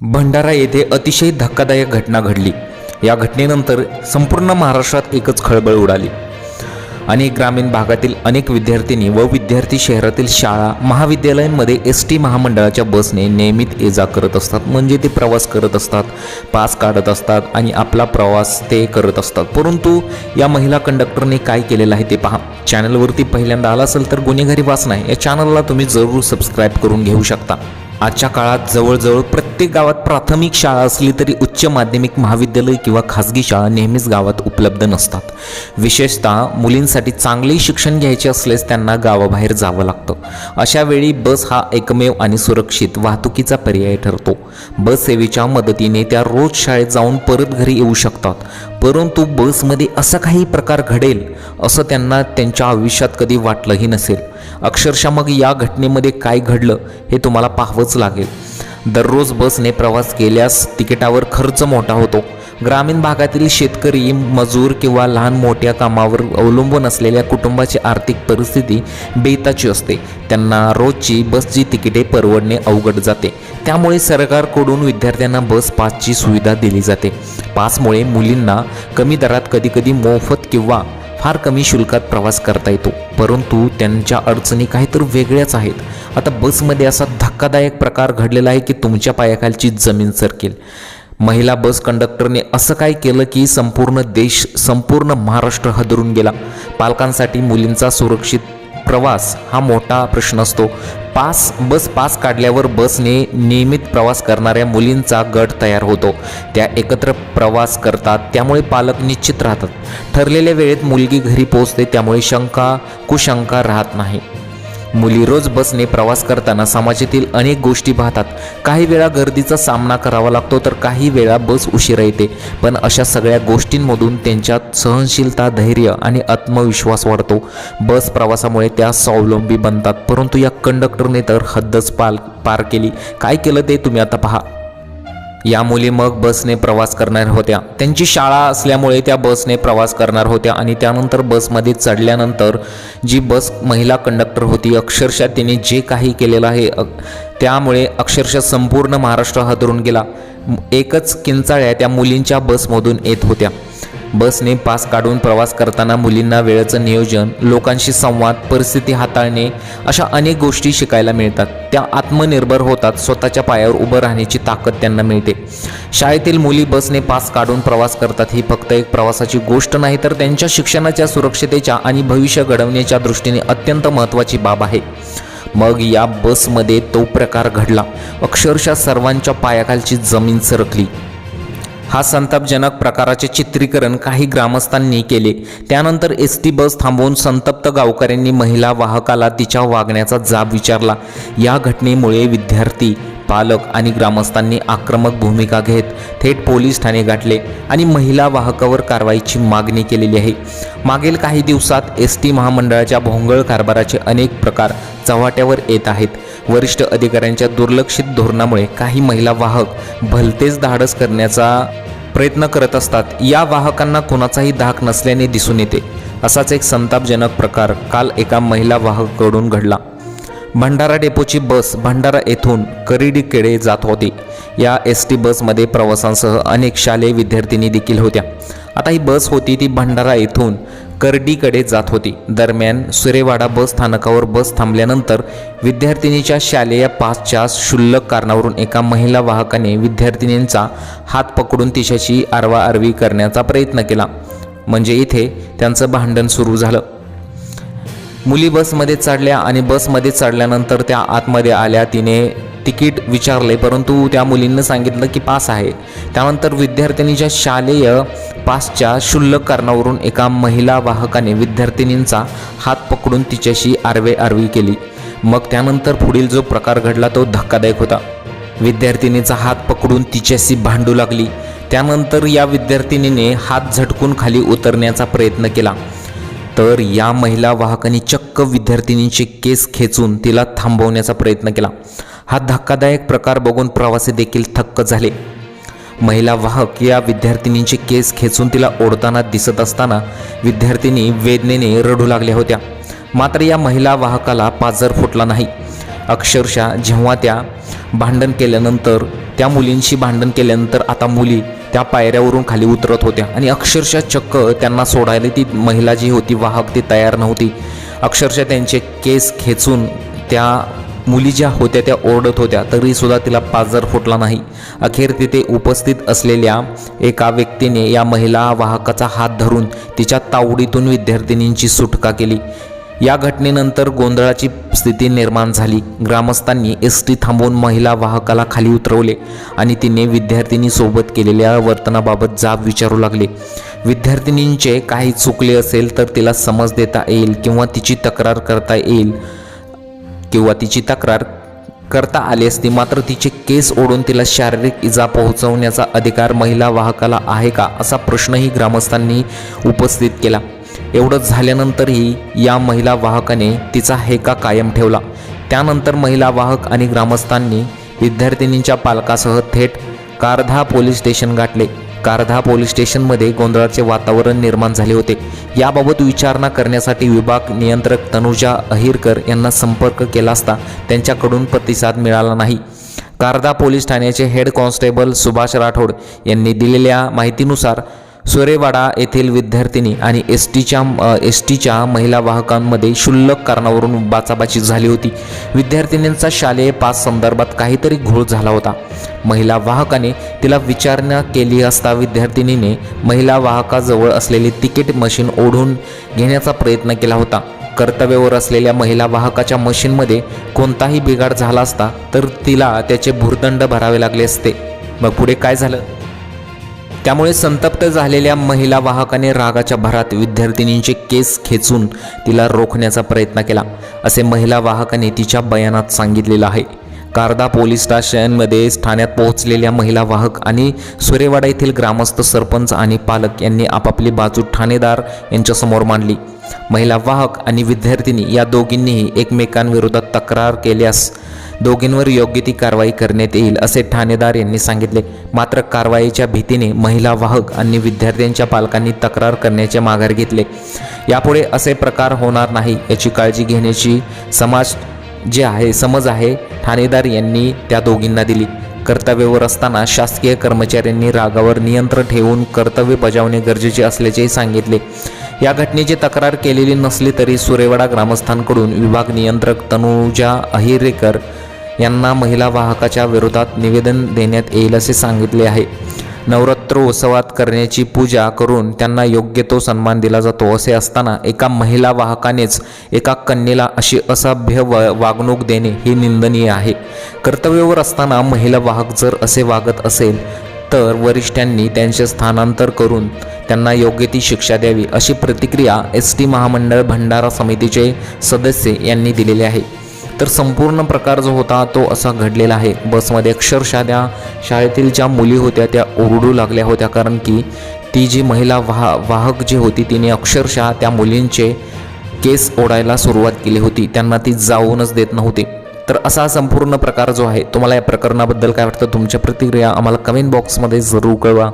भंडारा येथे अतिशय धक्कादायक घटना घडली. या घटनेनंतर संपूर्ण महाराष्ट्रात एकच खळबळ उडाली. अनेक ग्रामीण भागातील अनेक विद्यार्थिनी व विद्यार्थी शहरातील शाळा महाविद्यालयांमध्ये एस टी महामंडळाच्या बसने नियमित ये जा करत असतात. म्हणजे ते प्रवास करत असतात पास काढत असतात आणि आपला प्रवास ते करत असतात. परंतु या महिला कंडक्टरने काय केलेलं आहे ते पहा. चॅनलवरती पहिल्यांदा आला असेल तर गुन्हेगारी वाचना या चॅनलला तुम्ही जरूर सबस्क्राईब करून घेऊ शकता. आजच्या काळात जवळजवळ प्रत्येक गावात प्राथमिक शाळा असली तरी उच्च माध्यमिक महाविद्यालय किंवा खाजगी शाळा नेहमीच गावात उपलब्ध नसतात. विशेषतः मुलींसाठी चांगले शिक्षण घ्यायचे असल्यास त्यांना गावाबाहेर जावं लागतं. अशा वेळी बस हा एकमेव आणि सुरक्षित वाहतुकीचा पर्याय ठरतो. बस सेवेच्या मदतीने त्या रोज शाळेत जाऊन परत घरी येऊ शकतात. परंतु बसमध्ये असा काही प्रकार घडेल असं त्यांना त्यांच्या आयुष्यात कधी वाटलंही नसेल. अक्षरशः मग या घटनेमध्ये काय घडलं हे तुम्हाला पाहावंच लागेल. दररोज बसने प्रवास केल्यास तिकिटावर खर्च मोठा होतो. ग्रामीण भागातील शेतकरी मजूर किंवा लहान मोठ्या कामावर अवलंबून असलेल्या कुटुंबाची आर्थिक परिस्थिती बेताची असते. त्यांना रोजची बसची तिकिटे परवडणे अवघड जाते. त्यामुळे सरकारकडून विद्यार्थ्यांना बस पासची सुविधा दिली जाते. पासमुळे मुलींना कमी दरात कधीकधी मोफत किंवा फार कमी शुल्कात प्रवास करता येतो. परंतु त्यांच्या अडचणी काहीतरी वेगळ्याच आहेत. आता बसमध्ये असा धक्कादायक प्रकार घडलेला आहे की तुमच्या पायाखालची जमीन सरकेल. महिला बस कंडक्टरने असं काय केलं की संपूर्ण देश संपूर्ण महाराष्ट्र हदरून गेला? पालकांसाठी मुलींचा सुरक्षित प्रवास हा मोठा प्रश्न असतो. पास बस पास काढल्यावर बसने नियमित प्रवास करणाऱ्या मुलींचा गट तयार होतो. त्या एकत्र प्रवास करतात त्यामुळे पालक निश्चित राहतात. ठरलेल्या वेळेत मुलगी घरी पोहोचते त्यामुळे शंका कुशंका राहत नाही. मुली रोज बसने प्रवास करताना समाजातील अनेक गोष्टी पाहतात. काही वेळा गर्दीचा सामना करावा लागतो तर काही वेळा बस उशिरा येते. पण अशा सगळ्या गोष्टींमधून त्यांच्यात सहनशीलता धैर्य आणि आत्मविश्वास वाढतो. बस प्रवासामुळे त्या स्वावलंबी बनतात. परंतु या कंडक्टरने तर हद्दच पाल पार केली. काय केलं ते तुम्ही आता पहा. या मुली मग बसने प्रवास करणार होत्या. त्यांची शाळा असल्यामुळे त्या बसने प्रवास करणार होत्या आणि त्यानंतर बसमध्ये चढल्यानंतर जी बस महिला कंडक्टर होती अक्षरशः तिने जे काही केलेलं आहे अ- त्यामुळे अक्षरशः संपूर्ण महाराष्ट्र हादरून गेला. एकच किंचाळ्या त्या मुलींच्या बसमधून येत होत्या. बसने पास काढून प्रवास करताना मुलींना वेळेचं नियोजन लोकांशी संवाद परिस्थिती हाताळणे अशा अनेक गोष्टी शिकायला मिळतात. त्या आत्मनिर्भर होतात स्वतःच्या पायावर उभं राहण्याची ताकद त्यांना मिळते. शाळेतील मुली बसने पास काढून प्रवास करतात ही फक्त एक प्रवासाची गोष्ट नाही तर त्यांच्या शिक्षणाच्या सुरक्षितेच्या आणि भविष्य घडवण्याच्या दृष्टीने अत्यंत महत्त्वाची बाब आहे. मग या बसमध्ये तो प्रकार घडला. अक्षरशः सर्वांच्या पायाखालची जमीन सरकली. हा संतापजनक प्रकाराचे चित्रीकरण काही ग्रामस्थांनी केले. त्यानंतर एस टी बस थांबवून संतप्त गावकऱ्यांनी महिला वाहकाला तिच्या वागण्याचा जाब विचारला. या घटनेमुळे विद्यार्थी पालक आणि ग्रामस्थांनी आक्रमक भूमिका घेत थेट पोलीस ठाणे गाठले आणि महिला वाहकावर कारवाईची मागणी केलेली आहे. मागील काही दिवसात एस टी महामंडळाच्या भोंगळ कारभाराचे अनेक प्रकार चव्हाट्यावर येत आहेत. वरिष्ठ अधिकाऱ्यांच्या दुर्लक्षित धोरणामुळे काही महिला वाहक भलतेच धाडस करण्याचा प्रयत्न करत असतात. या वाहकांना कोणाचाही धाक नसल्याने दिसून येते. असाच एक संतापजनक प्रकार काल एका महिला वाहककडून घडला. भंडारा डेपोची बस भंडारा येथून करिडीकडे जात होती. या एस टी बसमध्ये प्रवासांसह अनेक शालेय विद्यार्थिनी देखील होत्या. आता ही बस होती ती भंडारा येथून करडीकडे जात होती. दरम्यान सुरेवाडा बस स्थानकावर बस थांबल्यानंतर विद्यार्थिनीच्या शालेय पासच्या क्षुल्लक कारणावरून एका महिला वाहकाने विद्यार्थिनींचा हात पकडून तिच्याशी आरवाआरवी करण्याचा प्रयत्न केला. म्हणजे इथे त्यांचं भांडण सुरू झालं. मुली बसमध्ये चढल्या आणि बसमध्ये चढल्यानंतर त्या आतमध्ये आल्या. तिने तिकीट विचारले परंतु त्या मुलींनं सांगितलं की पास आहे. त्यानंतर विद्यार्थिनीच्या शालेय पासच्या क्षुल्लक कारणावरून एका महिला वाहकाने विद्यार्थिनींचा हात पकडून तिच्याशी आरवे आरवी केली. मग त्यानंतर पुढील जो प्रकार घडला तो धक्कादायक होता. विद्यार्थिनीचा हात पकडून तिच्याशी भांडू लागली. त्यानंतर या विद्यार्थिनीने हात झटकून खाली उतरण्याचा प्रयत्न केला. तर या महिला वाहकाने चक्क विद्यार्थिनींचे केस खेचून तिला थांबवण्याचा प्रयत्न केला. हा धक्कादायक प्रकार बघून प्रवासी देखील थक्क झाले. महिला वाहक या विद्यार्थिनींचे केस खेचून तिला ओढताना दिसत असताना विद्यार्थिनी वेदनेने रडू लागल्या होत्या. मात्र या महिला वाहकाला पाजर फुटला नाही. अक्षरशः जेव्हा त्या भांडण केल्यानंतर त्या मुलींशी भांडण केल्यानंतर आता मुली त्या पायऱ्यावरून खाली उतरत होत्या आणि अक्षरशः चक्क त्यांना सोडायला ती महिला जी होती वाहक ती तयार नव्हती. अक्षरशः त्यांचे केस खेचून त्या मुली ज्या होत्या त्या ओरडत होत्या तरीसुद्धा तिला पाजर फुटला नाही. अखेर तिथे उपस्थित असलेल्या एका व्यक्तीने या महिला वाहकाचा हात धरून तिच्या तावडीतून विद्यार्थिनींची सुटका केली. या घटनेनंतर गोंधळाची स्थिती निर्माण झाली. ग्रामस्थांनी एस टी थांबवून महिला वाहकाला खाली उतरवले आणि तिने विद्यार्थिनीसोबत केलेल्या वर्तनाबाबत जाब विचारू लागले. विद्यार्थिनींचे काही चुकले असेल तर तिला समज देता येईल किंवा तिची तक्रार करता येईल किंवा तिची तक्रार करता आली असती मात्र तिचे केस ओढून तिला शारीरिक इजा पोहोचवण्याचा अधिकार महिला वाहकाला आहे का असा प्रश्नही ग्रामस्थांनी उपस्थित केला. एवढं झाल्यानंतरही या महिला वाहकाने तिचा हेका कायम ठेवला. त्यानंतर महिला वाहक आणि ग्रामस्थांनी विद्यार्थिनींच्या पालकासह थेट कारधा पोलीस स्टेशन गाठले. कारधा पोलीस स्टेशनमध्ये गोंधळाचे वातावरण निर्माण झाले होते. याबाबत विचारणा करण्यासाठी विभाग नियंत्रक तनुजा अहिरकर यांना संपर्क केला असता त्यांच्याकडून प्रतिसाद मिळाला नाही. कारधा पोलीस ठाण्याचे हेड कॉन्स्टेबल सुभाष राठोड यांनी दिलेल्या माहितीनुसार सुरेवाडा येथील विद्यार्थिनी आणि एस टीच्या एस टीच्या महिला वाहकांमध्ये क्षुल्लक कारणावरून बाचाबाची झाली होती. विद्यार्थिनींचा शालेय पास संदर्भात काहीतरी घोळ झाला होता. महिला वाहकाने तिला विचारणा केली असता विद्यार्थिनीने महिला वाहकाजवळ असलेली तिकीट मशीन ओढून घेण्याचा प्रयत्न केला होता. कर्तव्यावर असलेल्या महिला वाहकाच्या मशीनमध्ये कोणताही बिघाड झाला असता तर तिला त्याचे भुर्दंड भरावे लागले असते. मग पुढे काय झालं? त्यामुळे संतप्त झालेल्या महिला वाहकाने रागाच्या भरात विद्यार्थिनींचे केस खेचून तिला रोखण्याचा प्रयत्न केला असे महिला वाहकाने तिच्या बयानात सांगितलेलं आहे. कारदा पोलीस स्टेशनमध्ये ठाण्यात पोहोचलेल्या महिला वाहक आणि सुरेवाडा येथील ग्रामस्थ सरपंच आणि पालक यांनी आपापली बाजू ठाणेदार यांच्यासमोर मांडली. महिला वाहक आणि विद्यार्थिनी या दोघींनीही एकमेकांविरोधात तक्रार केल्यास दोघींवर योग्य ती कारवाई करण्यात येईल असे ठाणेदार यांनी सांगितले. मात्र कारवाईच्या भीतीने महिला वाहक आणि विद्यार्थ्यांच्या पालकांनी तक्रार करण्याचे माघार घेतले. यापुढे असे प्रकार होणार नाही याची काळजी घेण्याची समाज जे आहे समज आहे ठाणेदार यांनी त्या दोघींना दिली. कर्तव्यावर असताना शासकीय कर्मचाऱ्यांनी रागावर नियंत्रण ठेवून कर्तव्य बजावणे गरजेचे असल्याचेही सांगितले. या घटनेची तक्रार केलेली नसली तरी सुरेवाडा ग्रामस्थांकडून विभाग नियंत्रक तनुजा अहिरेकर यांना महिला वाहकाच्या विरोधात निवेदन देण्यात येईल असे सांगितले आहे. नवरात्र उत्सवात करण्याची पूजा करून त्यांना योग्य तो सन्मान दिला जातो असे असताना एका महिला वाहकानेच एका कन्येला अशी असभ्य व वागणूक देणे हे निंदनीय आहे. कर्तव्यावर असताना महिला वाहक जर असे वागत असेल तर वरिष्ठांनी त्यांचे स्थानांतर करून त्यांना योग्य ती शिक्षा द्यावी अशी प्रतिक्रिया एस टी महामंडळ भंडारा समितीचे सदस्य यांनी दिलेली आहे. तर संपूर्ण प्रकार जो होता तो असा घडलेला आहे. बसमध्ये अक्षरशः त्या शाळेतील ज्या मुली होत्या त्या ओरडू लागल्या होत्या. कारण की ती जी महिला वाह वाहक जी होती तिने अक्षरशः त्या मुलींचे केस ओढायला सुरुवात केली होती. त्यांना ती जाऊनच देत नव्हती. तर असा संपूर्ण प्रकार जो आहे तुम्हाला या प्रकरणाबद्दल काय वाटतं? तुमच्या प्रतिक्रिया आम्हाला कमेंट बॉक्समध्ये जरूर कळवा.